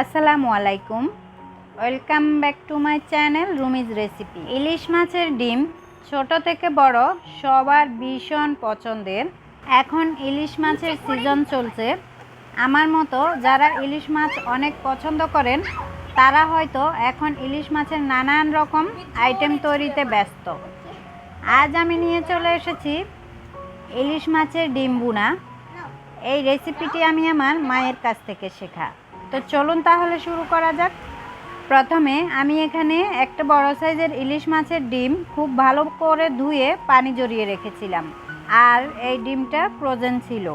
আসসালামু আলাইকুম। Welcome back to my channel Rumi's recipe ইলিশ মাছের ডিম ছোট থেকে বড়, সবার ভীষণ পছন্দের। এখন ইলিশ মাছের সিজন চলছে। আমার মতো যারা ইলিশ মাছ অনেক পছন্দ করেন, তারা হয়তো এখন ইলিশ মাছের নানান রকম আইটেম তৈরিতে ব্যস্ত। আজ আমি নিয়ে চলে এসেছি ইলিশ মাছের ডিম বুনা এই রেসিপিটি আমি আমার মায়ের কাছ থেকে শেখা। তো চলুন তাহলে শুরু করা যাক। প্রথমে আমি এখানে একটা বড় সাইজের ইলিশ মাছের ডিম খুব ভালো করে ধুয়ে পানি জড়িয়ে রেখেছিলাম। আর এই ডিমটা ফ্রোজেন ছিল।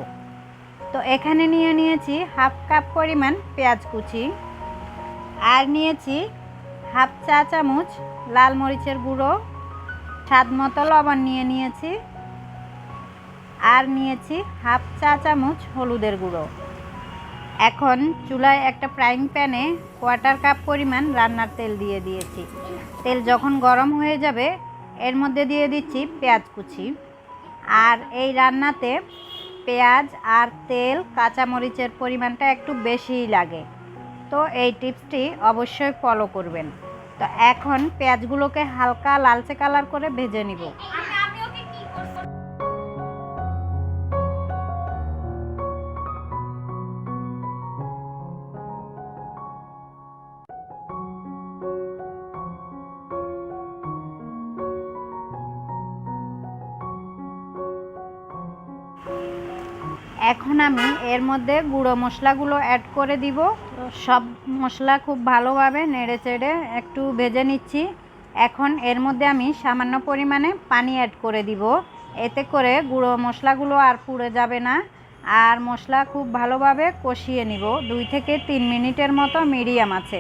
তো এখানে নিয়ে নিয়েছি হাফ কাপ পরিমাণ পেঁয়াজ কুচি আর নিয়েছি হাফ চা চামচ লাল মরিচের গুঁড়ো, স্বাদ মতো লবণ নিয়ে নিয়েছি আর নিয়েছি হাফ চা চামচ হলুদের গুঁড়ো। এখন চুলায় একটা ফ্রাইং প্যানে কোয়ার্টার কাপ পরিমাণ রান্নার তেল দিয়ে দিয়েছি। তেল যখন গরম হয়ে যাবে, এর মধ্যে দিয়ে দিচ্ছি পেঁয়াজ কুচি। আর এই রান্নাতে পেঁয়াজ আর তেল কাঁচামরিচের পরিমাণটা একটু বেশিই লাগে। তো এই টিপসটি অবশ্যই ফলো করবেন। তো এখন পেঁয়াজগুলোকে হালকা লালচে কালার করে ভেজে নিব। এখন আমি এর মধ্যে গুঁড়ো মশলাগুলো অ্যাড করে দিব। সব মশলা খুব ভালোভাবে নেড়ে চেড়ে একটু ভেজে নিচ্ছি। এখন এর মধ্যে আমি সামান্য পরিমাণে পানি অ্যাড করে দিব। এতে করে গুঁড়ো মশলাগুলো আর পুড়ে যাবে না। আর মশলা খুব ভালোভাবে কষিয়ে নিব। দুই থেকে তিন মিনিটের মতো মিডিয়াম আছে।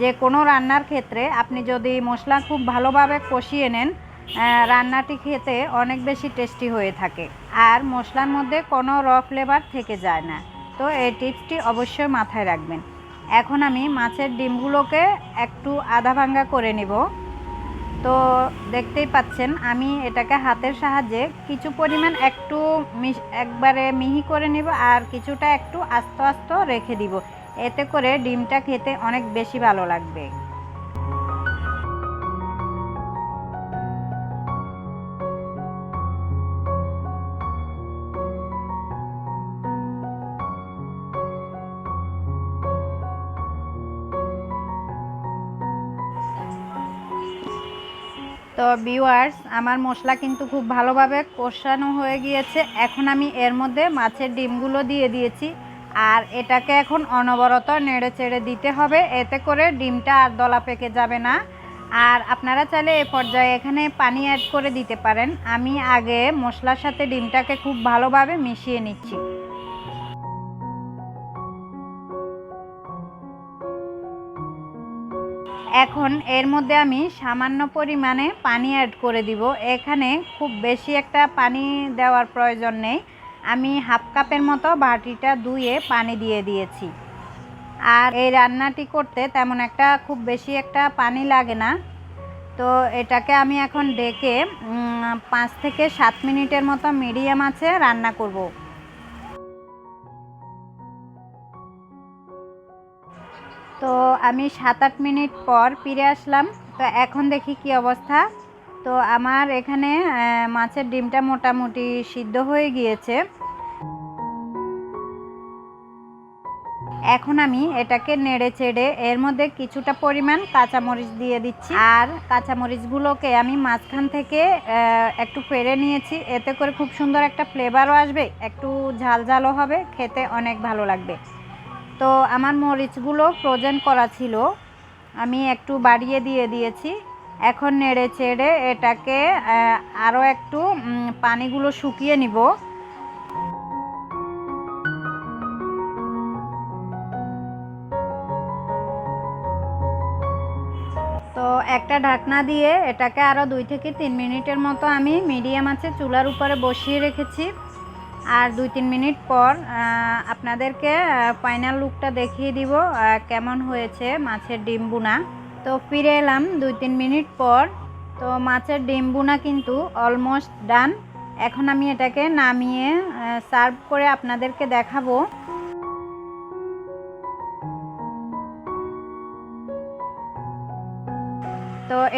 যে কোনো রান্নার ক্ষেত্রে আপনি যদি মশলা খুব ভালোভাবে কষিয়ে নেন রান্নাটি খেতে অনেক বেশি টেস্টি হয়ে থাকে। আর মশলার মধ্যে কোনো র ফ্লেভার থেকে যায় না। তো এই টিপসটি অবশ্যই মাথায় রাখবেন। এখন আমি মাছের ডিমগুলোকে একটু আধা ভাঙ্গা করে নিব। তো দেখতেই পাচ্ছেন, আমি এটাকে হাতের সাহায্যে কিছু পরিমাণ একটু একবারে মিহি করে নিব আর কিছুটা একটু আস্ত আস্ত রেখে দিব। এতে করে ডিমটা খেতে অনেক বেশি ভালো লাগবে। তো ভিউয়ার্স আমার মশলা কিন্তু খুব ভালোভাবে কষানো হয়ে গিয়েছে। এখন আমি এর মধ্যে মাছের ডিমগুলো দিয়ে দিয়েছি। আর এটাকে এখন অনবরত নেড়ে চেড়ে দিতে হবে। এতে করে ডিমটা আর দলা পেকে যাবে না। আর আপনারা চাইলে এ পর্যায়ে এখানে পানি অ্যাড করে দিতে পারেন। আমি আগে মশলার সাথে ডিমটাকে খুব ভালোভাবে মিশিয়ে নিচ্ছি। এখন এর মধ্যে আমি সামান্য পরিমাণে পানি অ্যাড করে দিব। এখানে খুব বেশি একটা পানি দেওয়ার প্রয়োজন নেই। আমি হাফ কাপের মতো বাটিটা ধুয়ে পানি দিয়ে দিয়েছি। আর এই রান্নাটি করতে তেমন একটা খুব বেশি একটা পানি লাগে না। তো এটাকে আমি এখন ডেকে পাঁচ থেকে সাত মিনিটের মতো মিডিয়াম আছে রান্না করব। তো আমি সাত আট মিনিট পর ফিরে আসলাম। তো এখন দেখি কি অবস্থা। তো আমার এখানে মাছের ডিমটা মোটামুটি সিদ্ধ হয়ে গিয়েছে। এখন আমি এটাকে নেড়ে চেড়ে এর মধ্যে কিছুটা পরিমাণ কাঁচামরিচ দিয়ে দিচ্ছি। আর কাঁচামরিচগুলোকে আমি মাঝখান থেকে একটু পেরে নিয়েছি। এতে করে খুব সুন্দর একটা ফ্লেভারও আসবে, একটু ঝাল ঝালও হবে, খেতে অনেক ভালো লাগবে। তো আমার মরিচগুলো ফ্রোজেন করা ছিল। আমি একটু বাড়িয়ে দিয়ে দিয়েছি। এখন নেড়ে চেড়ে এটাকে আরও একটু পানিগুলো শুকিয়ে নিব। তো একটা ঢাকনা দিয়ে এটাকে আরও দুই থেকে তিন মিনিটের মতো আমি মিডিয়াম আছে চুলার উপরে বসিয়ে রেখেছি। আর দুই তিন মিনিট পর আপনাদেরকে ফাইনাল লুকটা দেখিয়ে দিব কেমন হয়েছে মাছের ডিম বুনা। তো ফিরে এলাম দুই তিন মিনিট পর। তো মাছের ডিম বুনা কিন্তু অলমোস্ট ডান এখন আমি এটাকে নামিয়ে সার্ভ করে আপনাদেরকে দেখাবো।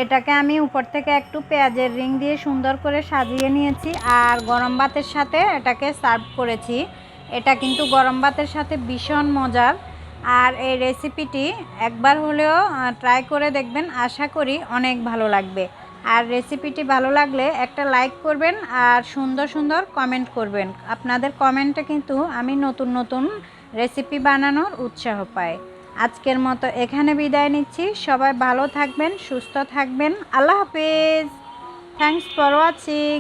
এটাকে আমি উপর থেকে একটু পেঁয়াজের রিং দিয়ে সুন্দর করে সাজিয়ে নিয়েছি আর গরম ভাতের সাথে এটাকে সার্ভ করেছি। এটা কিন্তু গরম ভাতের সাথে ভীষণ মজার। আর এই রেসিপিটি একবার হলেও ট্রাই করে দেখবেন, আশা করি অনেক ভালো লাগবে। আর রেসিপিটি ভালো লাগলে একটা লাইক করবেন আর সুন্দর সুন্দর কমেন্ট করবেন। আপনাদের কমেন্টে কিন্তু আমি নতুন নতুন রেসিপি বানানোর উৎসাহ পাই। আজকের মতো এখানে বিদায় নিচ্ছি। সবাই ভালো থাকবেন, সুস্থ থাকবেন। আল্লাহ হাফিজ। Thanks for watching